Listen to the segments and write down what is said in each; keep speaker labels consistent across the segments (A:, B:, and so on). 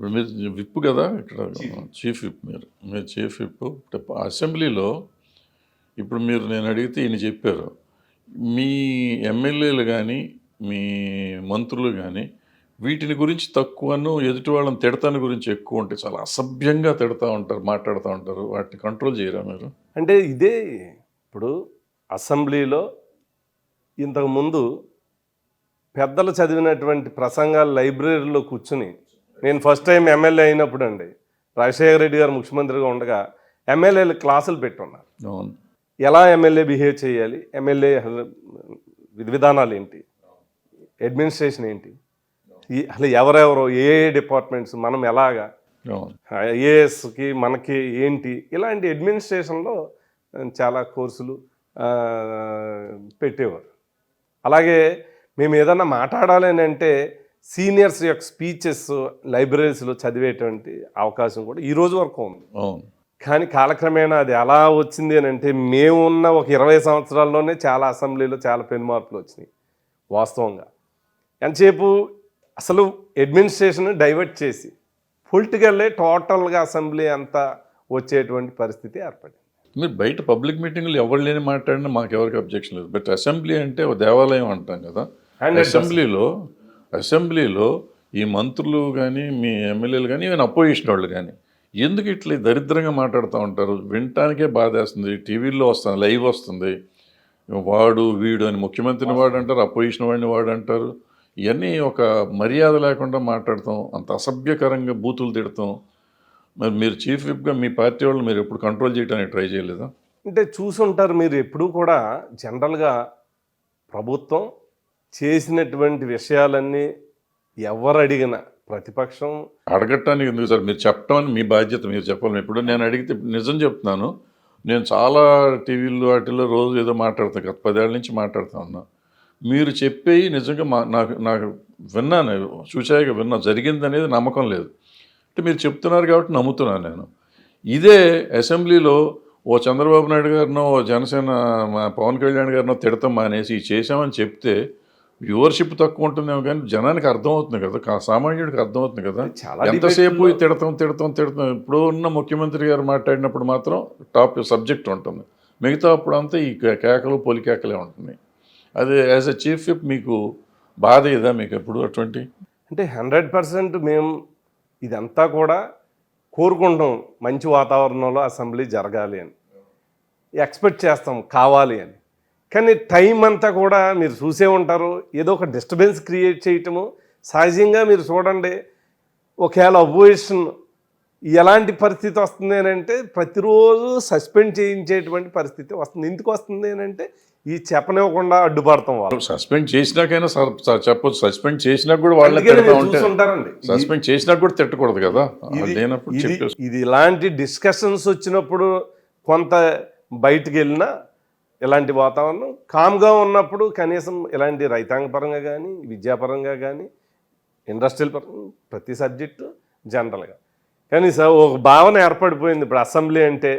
A: ఇప్పుడు మీరు విప్ కదా ఇక్కడ చీఫ్ విప్. మీరు. మీరు చీఫ్ విప్ అసెంబ్లీలో ఇప్పుడు మీరు నేను అడిగితే ఈయన చెప్పారు. మీ ఎమ్మెల్యేలు కానీ మీ మంత్రులు కానీ వీటిని గురించి తక్కువను ఎదుటి వాళ్ళని తిడతాని గురించి ఎక్కువ ఉంటే చాలా అసభ్యంగా తిడతా ఉంటారు మాట్లాడుతూ ఉంటారు. వాటిని కంట్రోల్ చేయరా మీరు?
B: అంటే ఇదే ఇప్పుడు అసెంబ్లీలో ఇంతకుముందు పెద్దలు చదివినటువంటి ప్రసంగాలు లైబ్రరీలో కూర్చుని నేను ఫస్ట్ టైం ఎమ్మెల్యే అయినప్పుడు అండి రాజశేఖర రెడ్డి గారు ముఖ్యమంత్రిగా ఉండగా ఎమ్మెల్యేలు క్లాసులు పెట్టున్నారు. ఎలా ఎమ్మెల్యే బిహేవ్ చేయాలి? ఎమ్మెల్యే విధి విధానాలు ఏంటి? అడ్మినిస్ట్రేషన్ ఏంటి? అసలు ఎవరెవరు ఏ డిపార్ట్మెంట్స్ మనం ఎలాగా? ఐఏఎస్కి మనకి ఏంటి? ఇలాంటి అడ్మినిస్ట్రేషన్లో చాలా కోర్సులు పెట్టేవారు. అలాగే మేము ఏదన్నా మాట్లాడాలి అని అంటే సీనియర్స్ యొక్క స్పీచెస్ లైబ్రరీస్లో చదివేటువంటి అవకాశం కూడా ఈ రోజు వరకు ఉంది. కానీ కాలక్రమేణా అది ఎలా వచ్చింది అని అంటే మేము ఉన్న ఒక ఇరవై సంవత్సరాల్లోనే చాలా అసెంబ్లీలో చాలా పెను మార్పులు వచ్చినాయి వాస్తవంగా. ఎంతసేపు అసలు అడ్మినిస్ట్రేషన్ డైవర్ట్ చేసి పొలిటికల్లే టోటల్గా అసెంబ్లీ అంతా వచ్చేటువంటి పరిస్థితి ఏర్పడింది.
A: మీరు బయట పబ్లిక్ మీటింగ్లు ఎవరు లేని మాట్లాడినా మాకు ఎవరికి అబ్జెక్షన్ లేదు. బట్ అసెంబ్లీ అంటే ఒక దేవాలయం అంటాం కదా.
B: And
A: అసెంబ్లీలో అసెంబ్లీలో ఈ మంత్రులు కానీ మీ ఎమ్మెల్యేలు కానీ ఈవెన్ అపోజిషన్ వాళ్ళు కానీ ఎందుకు ఇట్లా దరిద్రంగా మాట్లాడుతూ ఉంటారు? వినటానికే బాధేస్తుంది. టీవీల్లో వస్తుంది లైవ్ వస్తుంది. వాడు వీడు అని ముఖ్యమంత్రిని వాడు అంటారు అపోజిషన్ వాడిని వాడు అంటారు. ఇవన్నీ ఒక మర్యాద లేకుండా మాట్లాడతాం. అంత అసభ్యకరంగా బూతులు తిడతాం. మరి మీరు చీఫ్ విప్గా మీ పార్టీ వాళ్ళు మీరు ఎప్పుడు కంట్రోల్ చేయడానికి ట్రై చేయలేదా?
B: అంటే చూసుంటారు మీరు ఎప్పుడూ కూడా. జనరల్గా ప్రభుత్వం చేసినటువంటి విషయాలన్నీ ఎవరు అడిగినా ప్రతిపక్షం
A: అడగటానికి ఎందుకు సార్? మీరు చెప్పడం మీ బాధ్యత మీరు చెప్పాలి. ఇప్పుడు నేను అడిగితే నిజం చెప్తున్నాను. నేను చాలా టీవీల్లో వాటిల్లో రోజు ఏదో మాట్లాడతాను గత పదేళ్ళ నుంచి మాట్లాడుతూ ఉన్నా. మీరు చెప్పేవి నిజంగా మా నాకు నాకు విన్నాను చూసాయిగా విన్నా. జరిగింది అనేది నమ్మకం లేదు. అంటే మీరు చెప్తున్నారు కాబట్టి నమ్ముతున్నాను నేను. ఇదే అసెంబ్లీలో ఓ చంద్రబాబు నాయుడు గారినో ఓ జనసేన మా పవన్ కళ్యాణ్ గారినో తిడతాం మానేసి చేశామని చెప్తే వ్యూవర్షిప్ తక్కువ ఉంటుందేమో కానీ జనానికి అర్థమవుతుంది కదా సామాన్యుడికి అర్థమవుతుంది కదా.
B: చాలా
A: ఎంతసేపు తిడతాం తిడతాం తిడతాం ఇప్పుడు ఉన్న ముఖ్యమంత్రి గారు మాట్లాడినప్పుడు మాత్రం టాప్ సబ్జెక్ట్ ఉంటుంది. మిగతా అప్పుడు అంతా ఈ కేకలు పొలి కేకలే ఉంటుంది అది యాజ్ ఎ చీఫ్ విప్ మీకు బాధ ఇదా మీకు ఎప్పుడు అటువంటి?
B: అంటే హండ్రెడ్ పర్సెంట్ మేము ఇదంతా కూడా కోరుకుంటాం మంచి వాతావరణంలో అసెంబ్లీ జరగాలి అని. ఎక్స్పెక్ట్ చేస్తాం కావాలి అని. కానీ టైం అంతా కూడా మీరు చూసే ఉంటారు. ఏదో ఒక డిస్టర్బెన్స్ క్రియేట్ చేయటము. సహజంగా మీరు చూడండి ఒకవేళ అపోజిషన్ ఎలాంటి పరిస్థితి వస్తుంది అంటే ప్రతిరోజు సస్పెండ్ చేయించేటువంటి పరిస్థితి వస్తుంది. ఎందుకు వస్తుంది అంటే ఈ చెప్పనివ్వకుండా అడ్డుపడతాం వాళ్ళు.
A: సస్పెండ్ చేసినాకైనా చెప్పొచ్చు. సస్పెండ్ చేసినా కూడా వాళ్ళని
B: అందుకని
A: తిడతా
B: మీరు
A: ఉంటే.
B: చూసుంటారండి
A: సస్పెండ్ చేసినా కూడా తిట్టకూడదు కదా.
B: ఇది ఇలాంటి డిస్కషన్స్ వచ్చినప్పుడు కొంత బయటికి వెళ్ళినా ఇలాంటి వాతావరణం కామ్గా ఉన్నప్పుడు కనీసం ఇలాంటి రైతాంగ పరంగా కానీ విద్యాపరంగా కానీ ఇండస్ట్రియల్ పరంగా ప్రతి సబ్జెక్టు జనరల్గా. కానీ సార్ ఒక భావన ఏర్పడిపోయింది ఇప్పుడు అసెంబ్లీ అంటే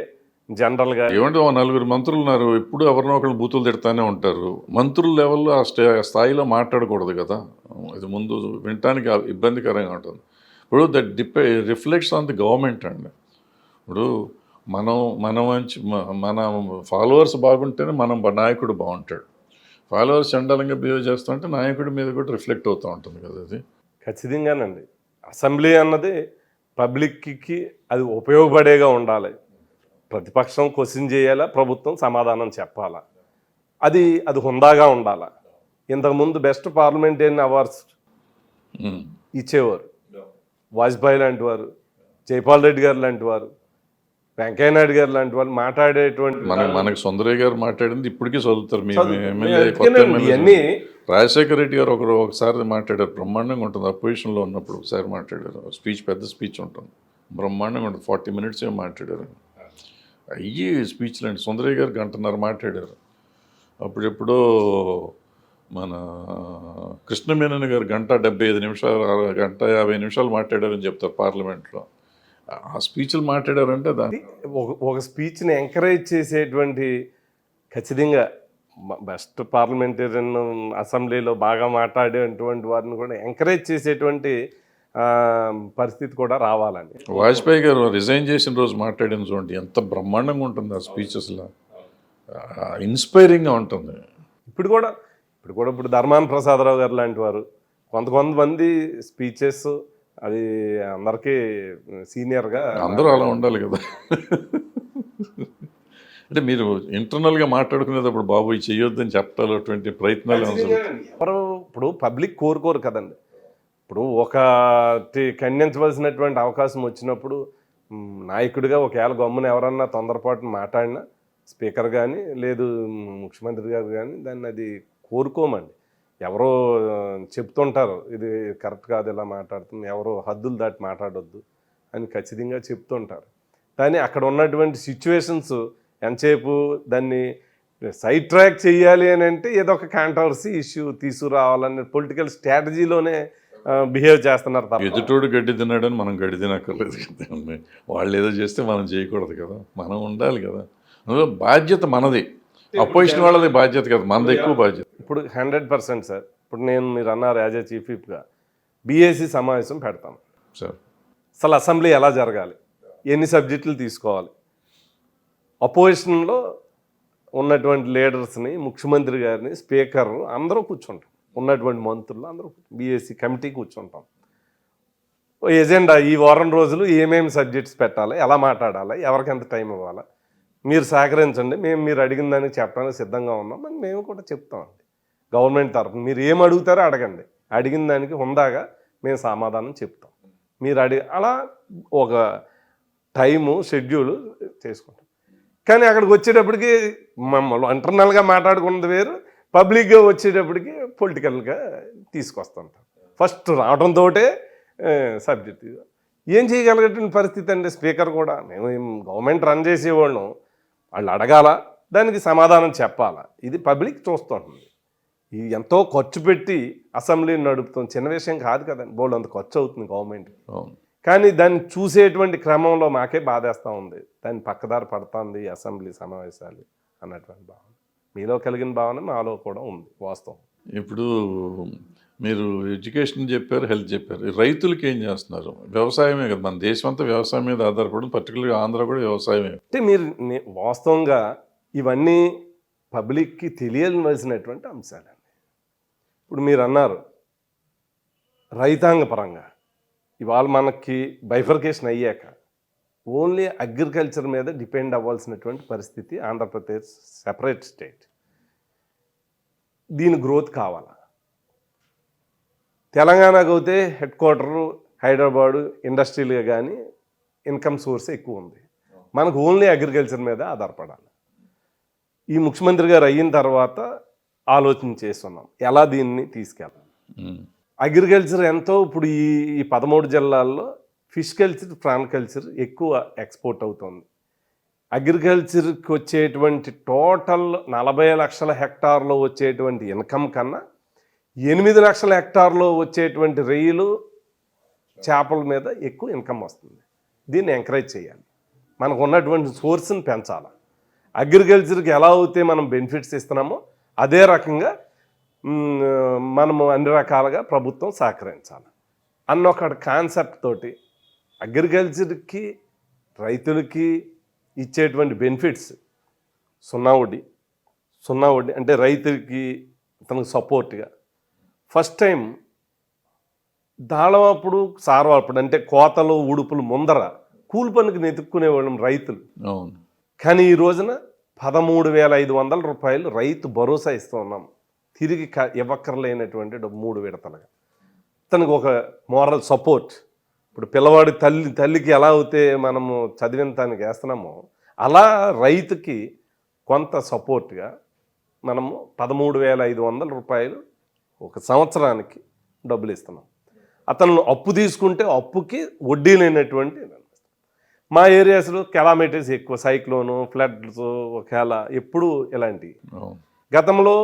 B: జనరల్గా.
A: ఏమంటే నలుగురు మంత్రులు ఉన్నారు ఎప్పుడు ఎవరినో ఒకళ్ళు బూతులు తిడతానే ఉంటారు. మంత్రుల లెవెల్లో ఆ స్టే స్థాయిలో మాట్లాడకూడదు కదా. ఇది ముందు వినటానికి ఇబ్బందికరంగా ఉంటుంది. ఇప్పుడు దట్ డిపె రిఫ్లెక్ట్స్ ఆన్ ది గవర్నమెంట్ అండి. ఇప్పుడు మనం మన మన ఫాలోవర్స్ బాగుంటేనే మనం నాయకుడు బాగుంటాడు. ఫాలోవర్స్ చండాలంగా బిహేవ్ చేస్తుంటే నాయకుడి మీద కూడా రిఫ్లెక్ట్ అవుతూ ఉంటుంది కదా అది.
B: ఖచ్చితంగానండి. అసెంబ్లీ అన్నది పబ్లిక్కి అది ఉపయోగపడేగా ఉండాలి. ప్రతిపక్షం క్వశ్చన్ చేయాలా ప్రభుత్వం సమాధానం చెప్పాలా? అది అది హుందాగా ఉండాలా? ఇంతకుముందు బెస్ట్ పార్లమెంటేరియన్ అవార్డ్స్. ఇచ్చేవారు? వాజ్పేయి లాంటి వారు జైపాల్ రెడ్డి గారు లాంటి వారు వెంకయ్య నాయుడు గారు లాంటి వాళ్ళు మాట్లాడేటువంటి
A: మన మనకి సుందరయ్య గారు మాట్లాడింది ఇప్పటికీ చదువుతారు. మీ
B: ఇవన్నీ
A: రాజశేఖర రెడ్డి గారు ఒకరు ఒకసారి మాట్లాడారు. బ్రహ్మాండంగా ఉంటుంది. అపోజిషన్లో ఉన్నప్పుడు ఒకసారి మాట్లాడారు. స్పీచ్ పెద్ద స్పీచ్ ఉంటుంది. బ్రహ్మాండంగా ఉంటుంది. ఫార్టీ మినిట్స్ ఏమో మాట్లాడారు. అయ్యి స్పీచ్లు అండి సుందరయ్య గారు గంటన్నర మాట్లాడారు. అప్పుడెప్పుడో మన కృష్ణమేనన్ గారు గంట డెబ్బై ఐదు నిమిషాలు గంట యాభై నిమిషాలు మాట్లాడారని చెప్తారు పార్లమెంట్లో. ఆ స్పీచ్లు మాట్లాడారంటే దాని
B: ఒక ఒక స్పీచ్ని ఎంకరేజ్ చేసేటువంటి ఖచ్చితంగా బెస్ట్ పార్లమెంటేరియన్ అసెంబ్లీలో బాగా మాట్లాడేటువంటి వారిని కూడా ఎంకరేజ్ చేసేటువంటి పరిస్థితి కూడా రావాలని
A: వాజ్పేయి గారు రిజైన్ చేసిన రోజు మాట్లాడిన చూడండి ఎంత బ్రహ్మాండంగా ఉంటుంది ఆ స్పీచెస్లో ఇన్స్పైరింగ్గా ఉంటుంది.
B: ఇప్పుడు కూడా ఇప్పుడు కూడా ఇప్పుడు ధర్మాన ప్రసాదరావు గారు లాంటి వారు కొంత కొంతమంది స్పీచెస్ అది అందరికీ సీనియర్గా
A: అందరూ అలా ఉండాలి కదా. అంటే మీరు ఇంటర్నల్గా మాట్లాడుకునేటప్పుడు బాబు ఇది చెయ్యొద్దని చెప్పాలటువంటి ప్రయత్నాలు?
B: ఎవరు ఇప్పుడు పబ్లిక్ కోరుకోరు కదండి. ఇప్పుడు ఒక ఖండించవలసినటువంటి అవకాశం వచ్చినప్పుడు నాయకుడిగా ఒకవేళ గమ్మున ఎవరన్నా తొందరపాటు మాట్లాడినా స్పీకర్ కానీ లేదు ముఖ్యమంత్రి గారు కానీ దాన్ని అది కోరుకోమండి. ఎవరో చెప్తుంటారు ఇది కరెక్ట్ కాదు ఇలా మాట్లాడుతుంది ఎవరో హద్దులు దాటి మాట్లాడొద్దు అని ఖచ్చితంగా చెప్తుంటారు. కానీ అక్కడ ఉన్నటువంటి సిచ్యువేషన్స్ ఎంతసేపు దాన్ని సైడ్ ట్రాక్ చేయాలి అని అంటే ఏదో ఒక కాంట్రవర్సీ ఇష్యూ తీసుకురావాలని పొలిటికల్ స్ట్రాటజీలోనే బిహేవ్ చేస్తున్నారు తప్ప.
A: ఎదుటోడు గడ్డి తిన్నాడని మనం గడ్డి తినక్కర్లేదు కదా వాళ్ళు ఏదో చేస్తే మనం చేయకూడదు కదా మనం ఉండాలి కదా. బాధ్యత మనది. అపోజిషన్ వాళ్ళది బాధ్యత కదా. మనది ఎక్కువ బాధ్యత.
B: ఇప్పుడు హండ్రెడ్ పర్సెంట్ సార్. ఇప్పుడు నేను మీరు అన్నారు యాజ్ ఏ చీఫ్ విప్గా. బీఏసీ సమావేశం పెడతాం.
A: సార్.
B: అసలు అసెంబ్లీ ఎలా జరగాలి? ఎన్ని సబ్జెక్టులు తీసుకోవాలి? అపోజిషన్లో ఉన్నటువంటి లీడర్స్ని ముఖ్యమంత్రి గారిని స్పీకర్ అందరూ కూర్చుంటాం. ఉన్నటువంటి మంత్రులు అందరూ బీఎస్సీ కమిటీ కూర్చుంటాం. ఎజెండా ఈ వారం రోజులు ఏమేమి సబ్జెక్ట్స్ పెట్టాలి? ఎలా మాట్లాడాలి? ఎవరికి ఎంత టైం ఇవ్వాలి? మీరు సహకరించండి. మేము మీరు అడిగిన దానికి చెప్పడానికి సిద్ధంగా ఉన్నాం. అని మేము కూడా చెప్తామండి గవర్నమెంట్ తరఫున మీరు ఏం అడుగుతారో అడగండి. అడిగిన దానికి హుందాగా మేము సమాధానం చెప్తాం. మీరు అడిగి అలా ఒక టైము షెడ్యూల్ చేసుకుంటాం. కానీ అక్కడికి వచ్చేటప్పటికి మమ్మల్ని ఇంటర్నల్గా మాట్లాడుకున్నది వేరు. పబ్లిక్గా వచ్చేటప్పటికి పొలిటికల్గా తీసుకొస్తుంటాం ఫస్ట్ రావడంతో సబ్జెక్ట్ ఏం చేయగలిగేటువంటి పరిస్థితి అండి స్పీకర్ కూడా? మేము గవర్నమెంట్ రన్ చేసేవాళ్ళం. వాళ్ళు అడగాల దానికి సమాధానం చెప్పాలా. ఇది పబ్లిక్ చూస్తుంటుంది. ఇది ఎంతో ఖర్చు పెట్టి అసెంబ్లీని నడుపుతాం చిన్న విషయం కాదు కదండి బోల్డ్ అంత ఖర్చు అవుతుంది గవర్నమెంట్కి
A: అవును.
B: కానీ దాన్ని చూసేటువంటి క్రమంలో మాకే బాధేస్తూ ఉంది. దాన్ని పక్కదారి పడుతుంది అసెంబ్లీ సమావేశాలు అన్నటువంటి భావన. మీలో కలిగిన భావన మాలో కూడా ఉంది వాస్తవం.
A: ఇప్పుడు మీరు ఎడ్యుకేషన్ చెప్పారు హెల్త్ చెప్పారు. రైతులకి ఏం చేస్తున్నారు? వ్యవసాయమే కదా. మన దేశం అంతా వ్యవసాయం మీద ఆధారపడి పర్టికులర్గా ఆంధ్ర కూడా వ్యవసాయమే.
B: అంటే మీరు వాస్తవంగా ఇవన్నీ పబ్లిక్కి తెలియవలసినటువంటి అంశాలండి. ఇప్పుడు మీరు అన్నారు రైతాంగ పరంగా. ఇవాళ మనకి బైఫర్కేషన్ అయ్యాక ఓన్లీ అగ్రికల్చర్ మీద డిపెండ్ అవ్వాల్సినటువంటి పరిస్థితి ఆంధ్రప్రదేశ్ సెపరేట్ స్టేట్. దీని గ్రోత్ కావాలా? తెలంగాణకు అయితే హెడ్ క్వార్టరు హైదరాబాదు ఇండస్ట్రియల్గా కానీ ఇన్కమ్ సోర్స్ ఎక్కువ ఉంది. మనకు ఓన్లీ అగ్రికల్చర్ మీద ఆధారపడాలి. ఈ ముఖ్యమంత్రి గారు అయిన తర్వాత ఆలోచన చేస్తున్నాం. ఎలా దీన్ని తీసుకెళ్ళాలి. అగ్రికల్చర్ ఎంతో ఇప్పుడు ఈ ఈ పదమూడు జిల్లాల్లో ఫిష్ కల్చర్ ప్రాన్ కల్చర్ ఎక్కువ ఎక్స్పోర్ట్ అవుతుంది. అగ్రికల్చర్కి వచ్చేటువంటి టోటల్ నలభై లక్షల హెక్టార్లో వచ్చేటువంటి ఇన్కమ్ కన్నా ఎనిమిది లక్షల హెక్టార్లో వచ్చేటువంటి రొయ్యలు చేపల మీద ఎక్కువ ఇన్కమ్ వస్తుంది. దీన్ని ఎంకరేజ్ చేయాలి. మనకు ఉన్నటువంటి సోర్స్ని పెంచాలి. అగ్రికల్చర్కి ఎలా అయితే మనం బెనిఫిట్స్ ఇస్తున్నామో అదే రకంగా మనము అన్ని రకాలుగా ప్రభుత్వం సహకరించాలి. అన్న ఒక కాన్సెప్ట్ తోటి అగ్రికల్చర్కి రైతులకి ఇచ్చేటువంటి బెనిఫిట్స్ సున్నా వడ్డీ సున్నా వడ్డీ అంటే రైతులకి తనకు సపోర్ట్గా ఫస్ట్ టైం దాళమప్పుడు సారవాప్పుడు అంటే కోతలు ఉడుపులు ముందర కూలి పనికి నెతుక్కునేవాళ్ళం రైతులు. కానీ ఈ రోజున పదమూడు వేల ఐదు వందల రూపాయలు రైతు భరోసా ఇస్తూ ఉన్నాం. తిరిగి క ఇవ్వక్కర్లేనటువంటి డబ్బు మూడు విడతలుగా. తనకు ఒక మోరల్ సపోర్ట్. ఇప్పుడు పిల్లవాడి తల్లి తల్లికి ఎలా అయితే మనము చదివిన దానికి వేస్తున్నామో అలా రైతుకి కొంత సపోర్ట్గా మనము పదమూడు వేల ఐదు వందల రూపాయలు ఒక సంవత్సరానికి డబ్బులు ఇస్తున్నాం అతను అప్పు తీసుకుంటే అప్పుకి వడ్డీ లేనటువంటి మా ఏరియాస్లో కెలామిటీస్ ఎక్కువ సైక్లోను ఫ్లడ్స్ ఒకవేళ ఎప్పుడు ఇలాంటివి గతంలో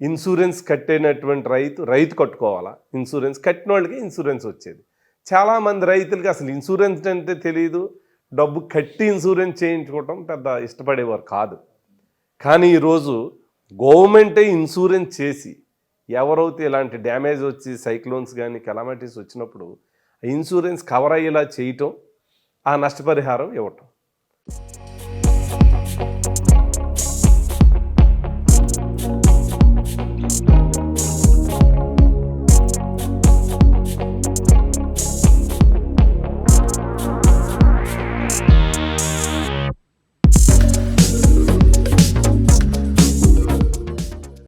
B: ఇన్సూరెన్స్ కట్టేనటువంటి రైతు రైతు కట్టుకోవాలా? ఇన్సూరెన్స్ కట్టిన వాళ్ళకి ఇన్సూరెన్స్ వచ్చేది. చాలామంది రైతులకి అసలు ఇన్సూరెన్స్ అంటే తెలియదు డబ్బు కట్టి ఇన్సూరెన్స్ చేయించుకోవటం పెద్ద ఇష్టపడేవారు కాదు. కానీ ఈరోజు గవర్నమెంటే ఇన్సూరెన్స్ చేసి ఎవరైతే ఇలాంటి డ్యామేజ్ వచ్చి సైక్లోన్స్ కానీ కెలామిటీస్ వచ్చినప్పుడు ఇన్సూరెన్స్ కవర్ అయ్యేలా చేయటం ఆ నష్టపరిహారం ఇవ్వటం.